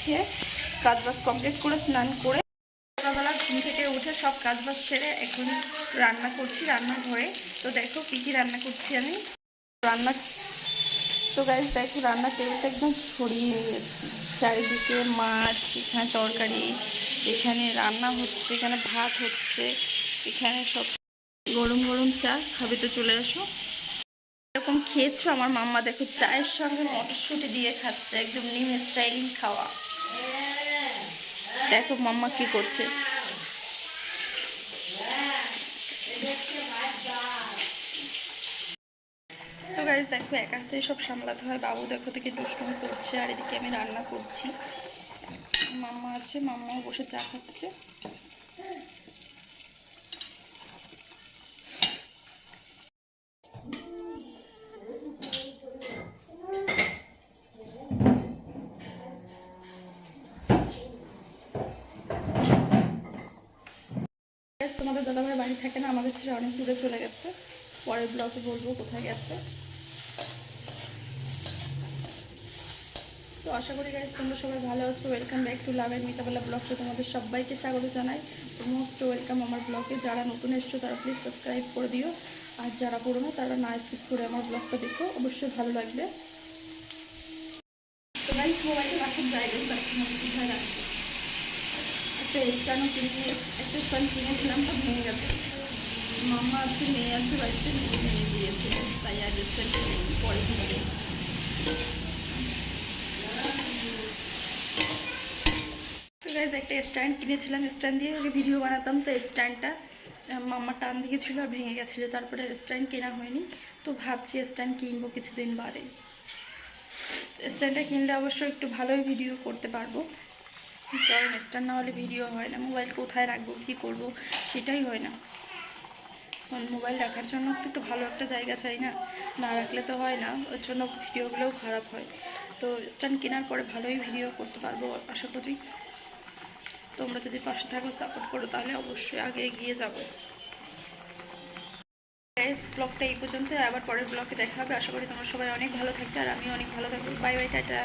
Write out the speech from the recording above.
খেয়ে কাজ বাজ কমপ্লিট করে, স্নান করে সকালবেলা ঘুম থেকে উঠে সব কাজ বাজ সেরে এখন রান্না করছি রান্নাঘরে তো দেখো কী কী রান্না করছি আমি। রান্না, তো গাইজ দেখো রান্নার টেবিলটা একদম ছড়িয়ে গেছে। চারিদিকে মাছ, এখানে তরকারি, এখানে রান্না হচ্ছে, এখানে ভাত হচ্ছে, এখানে সব গরম গরম চা, খাবে তো চলে আসো। এরকম খেয়েছো? আমার মাম্মা দেখো চায়ের সঙ্গে মটরশুঁটি দিয়ে খাচ্ছে, একদম নিম স্টাইলিং খাওয়া। দেখো মাম্মা কি করছে। তো গাইজ দেখো একা হাতে সব সামলাতে হয়। বাবু দেখো থেকে দুষ্টুমি করছে, আর এদিকে আমি রান্না করছি। মাম্মা আছে, মাম্মাও বসে চা খাচ্ছে। থাকে না, আমাদের ছেড়ে অনেক দূরে চলে গেছে। পরের ব্লগে বলব কোথায় গেছে। তো আশা করি গাইজ তোমরা সবাই ভালো আছো। Welcome back to love and Mitabela ব্লগটা তোমাদের সবাইকে স্বাগত জানাই। মোস্ট ওয়েলকাম আমার ব্লগে যারা নতুন এসছো, তারা প্লিজ সাবস্ক্রাইব করে দিও। আর যারা পুরোনো তারা না স্কিপ করে আমার ব্লগটা দেখো। অবশ্যই ভালো লাগবে। তো গাইজ মোবাইলে রাখার জায়গায় পাচ্ছি না, কোথায় রাখব একটা স্ট্যান্ডও কিনে একটা স্ট্যান্ড কিনেছিলাম তো ভেঙে গেছে। মাম্মা আজকে মেয়ে আছে, বাড়িতে নিয়ে দিয়েছে তাই আর পরে কিনবে। গাইজ একটা স্ট্যান্ড কিনেছিলাম, স্ট্যান্ড দিয়ে আগে ভিডিও বানাতাম, তো স্ট্যান্ডটা মাম্মা টান দিয়েছিল আর ভেঙে গেছিল, তারপরে স্ট্যান্ড কেনা হয়নি। তো ভাবছি স্ট্যান্ড কিনবো কিছুদিন বাদে। স্ট্যান্ডটা কিনলে অবশ্য একটু ভালোই ভিডিও করতে পারব। কারণ স্ট্যান্ড না হলে ভিডিও হয় না। মোবাইল কোথায় রাখব, কী করব, সেটাই হয় না। মোবাইল রাখার জন্য তো একটু ভালো একটা জায়গা চাই না। না রাখলে তো হয় না, ওর জন্য ভিডিওগুলোও খারাপ হয়। তো স্ট্যান্ড কেনার পরে ভালোই ভিডিও করতে পারব, আশা করি। তোমরা যদি পাশে থাকো সাপোর্ট করো, তাহলে অবশ্যই আগে এগিয়ে যাব। ব্লগটা এই পর্যন্ত আবার পরের ব্লগে দেখা হবে। আশা করি তোমরা সবাই অনেক ভালো থাকবে, আর আমি অনেক ভালো থাকব। Bye bye tata.